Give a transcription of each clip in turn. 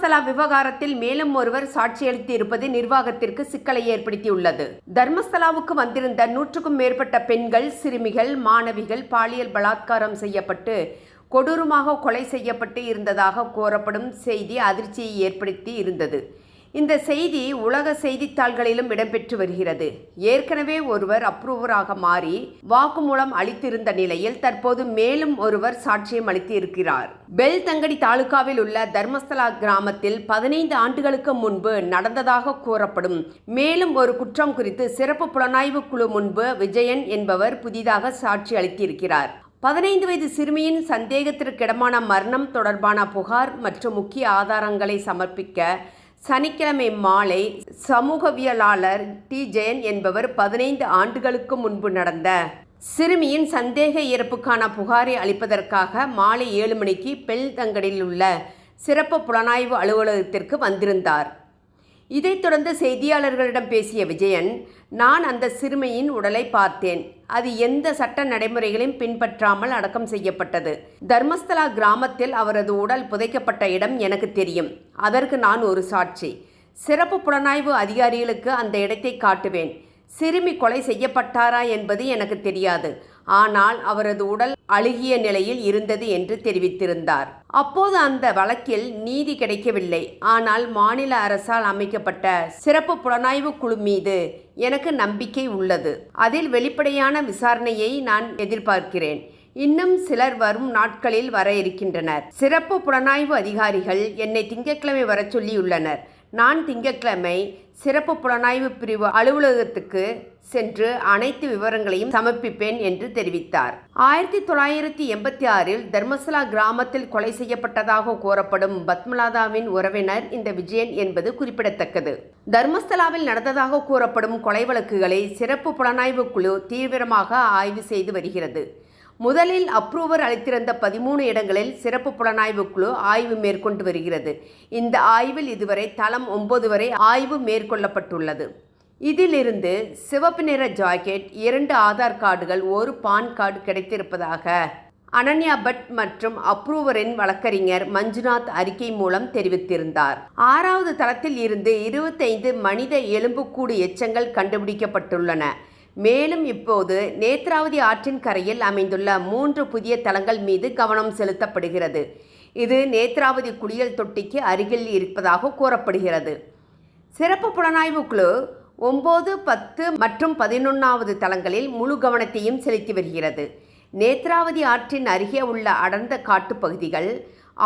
விவகாரத்தில் மேலும் ஒருவர் சாட்சியளித்து இருப்பது நிர்வாகத்திற்கு சிக்கலை ஏற்படுத்தியுள்ளது. தர்மஸ்தலாவுக்கு வந்திருந்த நூற்றுக்கும் மேற்பட்ட பெண்கள் சிறுமிகள் மாணவிகள் பாலியல் பலாத்காரம் செய்யப்பட்டு கொடூரமாக கொலை செய்யப்பட்டு இருந்ததாக கூறப்படும் செய்தி அதிர்ச்சியை ஏற்படுத்தி இருந்தது. இந்த செய்தி உலக செய்தித்தாள்களிலும் இடம்பெற்று வருகிறது. ஏற்கனவே ஒருவர் அப்ரூவராக மாறி வாக்குமூலம் அளித்திருந்த நிலையில் தற்போது மேலும் ஒருவர் சாட்சியம் அளித்து இருக்கிறார் பெல்தங்கடி தாலுகாவில் உள்ள தர்மஸ்தலா கிராமத்தில் பதினைந்து ஆண்டுகளுக்கு முன்பு நடந்ததாக கூறப்படும் மேலும் ஒரு குற்றம் குறித்து சிறப்பு புலனாய்வு குழு முன்பு விஜயன் என்பவர் புதிதாக சாட்சி அளித்திருக்கிறார். பதினைந்து வயது சிறுமியின் சந்தேகத்திற்கிடமான மரணம் தொடர்பான புகார் மற்றும் முக்கிய ஆதாரங்களை சமர்ப்பிக்க சனிக்கிழமை மாலை சமூகவியலாளர் டி. ஜெயன் என்பவர் பதினைந்து ஆண்டுகளுக்கு முன்பு நடந்த சிறுமியின் சந்தேக இறப்புக்கான புகாரை அளிப்பதற்காக மாலை ஏழு மணிக்கு பெல்தங்கடில் உள்ள சிறப்பு புலனாய்வு அலுவலகத்திற்கு வந்திருந்தார். இதைத் தொடர்ந்து செய்தியாளர்களிடம் பேசிய விஜயன் நான் அந்த சிறுமியின் உடலை பார்த்தேன். அது எந்த சட்ட நடைமுறைகளையும் பின்பற்றாமல் அடக்கம் செய்யப்பட்டது. தர்மஸ்தலா கிராமத்தில் அவரது உடல் புதைக்கப்பட்ட இடம் எனக்கு தெரியும். அதற்கு நான் ஒரு சாட்சி. சிறப்பு புலனாய்வு அதிகாரிகளுக்கு அந்த இடத்தை காட்டுவேன். சிறுமி கொலை செய்யப்பட்டாரா என்பது எனக்கு தெரியாது. ஆனால் அவரது உடல் அழுகிய நிலையில் இருந்தது என்று தெரிவித்திருந்தார். அப்போது அந்த வழக்கில் நீதி கிடைக்கவில்லை. ஆனால் மாநில அரசால் அமைக்கப்பட்ட சிறப்பு புலனாய்வு குழு மீது எனக்கு நம்பிக்கை உள்ளது. அதில் வெளிப்படையான விசாரணையை நான் எதிர்பார்க்கிறேன். இன்னும் சிலர் வரும் நாட்களில் வர இருக்கின்றனர். சிறப்பு புலனாய்வு அதிகாரிகள் என்னை திங்கட்கிழமை வரச் சொல்லியுள்ளனர். நான் திங்கட்கிழமை சிறப்பு புலனாய்வு பிரிவு அலுவலகத்துக்கு சென்று அனைத்து விவரங்களையும் சமர்ப்பிப்பேன் என்று தெரிவித்தார். ஆயிரத்தி தொள்ளாயிரத்தி எண்பத்தி ஆறில் தர்மசலா கிராமத்தில் கொலை செய்யப்பட்டதாக கூறப்படும் பத்மலாதாவின் உறவினர் இந்த விஜயன் என்பது குறிப்பிடத்தக்கது. தர்மஸ்தலாவில் நடந்ததாக கூறப்படும் கொலை வழக்குகளை சிறப்பு புலனாய்வு குழு தீவிரமாக ஆய்வு செய்து வருகிறது. முதலில் அப்ரூவர் அளித்திருந்த பதிமூணு இடங்களில் சிறப்பு புலனாய்வு குழு ஆய்வு மேற்கொண்டு வருகிறது. இந்த ஆய்வில் இதுவரை தளம் ஒன்பது வரை ஆய்வு மேற்கொள்ளப்பட்டுள்ளது. இதிலிருந்து சிவப்பு நிற ஜாக்கெட் இரண்டு ஆதார் கார்டுகள் ஒரு பான் கார்டு கிடைத்திருப்பதாக அனன்யா பட் மற்றும் அப்ரூவரின் வழக்கறிஞர் மஞ்சுநாத் அறிக்கை மூலம் தெரிவித்திருந்தார். ஆறாவது தளத்தில் இருந்து இருபத்தைந்து மனித எலும்புக்கூடு எச்சங்கள் கண்டுபிடிக்கப்பட்டுள்ளன. மேலும் இப்போது நேத்ராவதி ஆற்றின் கரையில் அமைந்துள்ள மூன்று புதிய தளங்கள் மீது கவனம் செலுத்தப்படுகிறது. இது நேத்ராவதி குளியல் தொட்டிக்கு அருகில் இருப்பதாக கூறப்படுகிறது. சிறப்பு புலனாய்வு குழு ஒம்பது பத்து மற்றும் பதினொன்றாவது தளங்களில் முழு கவனத்தையும் செலுத்தி வருகிறது. நேத்ராவதி ஆற்றின் அருகே உள்ள அடர்ந்த காட்டுப்பகுதிகள்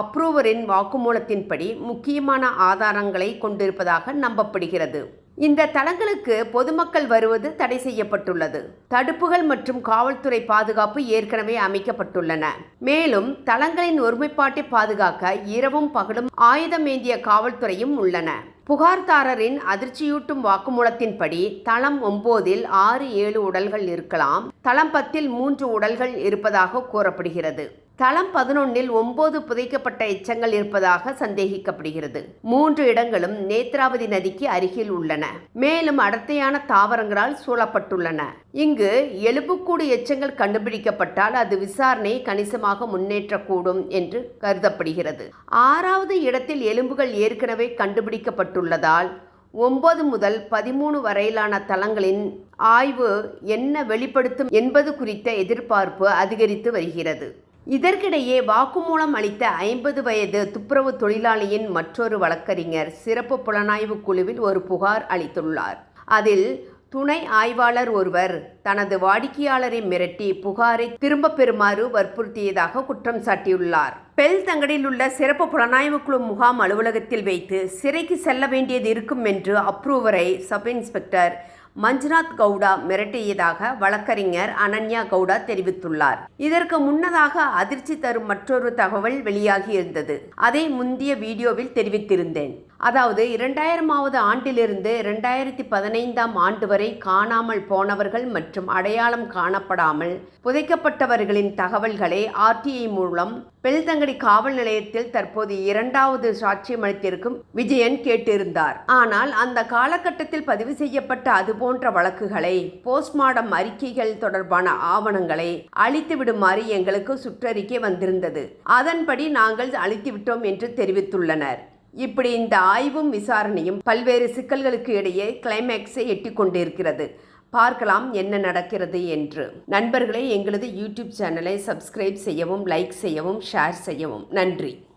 அப்ரூவரின் வாக்குமூலத்தின்படி முக்கியமான ஆதாரங்களை கொண்டிருப்பதாக நம்பப்படுகிறது. இந்த தளங்களுக்கு பொதுமக்கள் வருவது தடை செய்யப்பட்டுள்ளது. தடுப்புகள் மற்றும் காவல்துறை பாதுகாப்பு ஏற்கனவே அமைக்கப்பட்டுள்ளன. மேலும் தளங்களின் ஒருமைப்பாட்டை பாதுகாக்க இரவும் பகலும் ஆயுதமேந்திய காவல்துறையும் உள்ளன. புகார்தாரரின் அதிர்ச்சியூட்டும் வாக்குமூலத்தின்படி தளம் ஒம்போதில் ஆறு ஏழு உடல்கள் இருக்கலாம். தளம் பத்தில் மூன்று உடல்கள் இருப்பதாக கூறப்படுகிறது. தளம் பதினொன்னில் ஒன்பது புதைக்கப்பட்ட எச்சங்கள் இருப்பதாக சந்தேகிக்கப்படுகிறது. மூன்று இடங்களும் நேத்ராவதி நதிக்கு அருகில் உள்ளன. மேலும் அடர்த்தியான தாவரங்களால் சூழப்பட்டுள்ளன. இங்கு எலும்புக்கூடு எச்சங்கள் கண்டுபிடிக்கப்பட்டால் அது விசாரணை கணிசமாக முன்னேற்றக்கூடும் என்று கருதப்படுகிறது. ஆறாவது இடத்தில் எலும்புகள் ஏற்கனவே கண்டுபிடிக்கப்பட்டுள்ளதால் ஒன்பது முதல் பதிமூணு வரையிலான தளங்களின் ஆய்வு என்ன வெளிப்படுத்தும் என்பது குறித்த எதிர்பார்ப்பு அதிகரித்து வருகிறது. இதற்கிடையே வாக்குமூலம் அளித்த ஐம்பது வயது துப்புரவு தொழிலாளியின் மற்றொரு வழக்கறிஞர் சிறப்பு புலனாய்வு குழுவில் ஒரு புகார் அளித்துள்ளார். அதில் துணை ஆய்வாளர் ஒருவர் தனது வாடிக்கையாளரை மிரட்டி புகாரை திரும்ப பெறுமாறு வற்புறுத்தியதாக குற்றம் சாட்டியுள்ளார். பெல் தங்கடில் உள்ள சிறப்பு புலனாய்வு குழு முகாம் அலுவலகத்தில் வைத்து சிறைக்கு செல்ல வேண்டியது இருக்கும் என்று அப்ரூவரை சப் இன்ஸ்பெக்டர் மஞ்சுநாத் கவுடா மிரட்டியதாக வழக்கறிஞர் அனன்யா கவுடா தெரிவித்துள்ளார். இதற்கு முன்னதாக அதிர்ச்சி தரும் மற்றொரு தகவல் வெளியாகியிருந்தது. அதை முந்தைய வீடியோவில் தெரிவித்திருந்தேன். அதாவது இரண்டாயிரமாவது ஆண்டிலிருந்து இரண்டாயிரத்தி பதினைந்தாம் ஆண்டு வரை காணாமல் போனவர்கள் மற்றும் அடையாளம் காணப்படாமல் புதைக்கப்பட்டவர்களின் தகவல்களை ஆர்டிஐ மூலம் பெல்தங்கடி காவல் நிலையத்தில் தற்போது இரண்டாவது சாட்சியம் அளித்திருக்கும் விஜயன் கேட்டிருந்தார். ஆனால் அந்த காலகட்டத்தில் பதிவு செய்யப்பட்ட அதுபோன்ற வழக்குகளை போஸ்ட்மார்டம் அறிக்கைகள் தொடர்பான ஆவணங்களை அழித்து விடுமாறு எங்களுக்கு சுற்றறிக்கை வந்திருந்தது. அதன்படி நாங்கள் அழித்து விட்டோம் என்று தெரிவித்துள்ளனர். இப்படி இந்த ஆய்வும் விசாரணையும் பல்வேறு சிக்கல்களுக்கு இடையே கிளைமேக்ஸை எட்டி கொண்டிருக்கிறது பார்க்கலாம் என்ன நடக்கிறது என்று. நண்பர்களே எங்களது யூடியூப் சேனலை சப்ஸ்கிரைப் செய்யவும் லைக் செய்யவும் ஷேர் செய்யவும். நன்றி.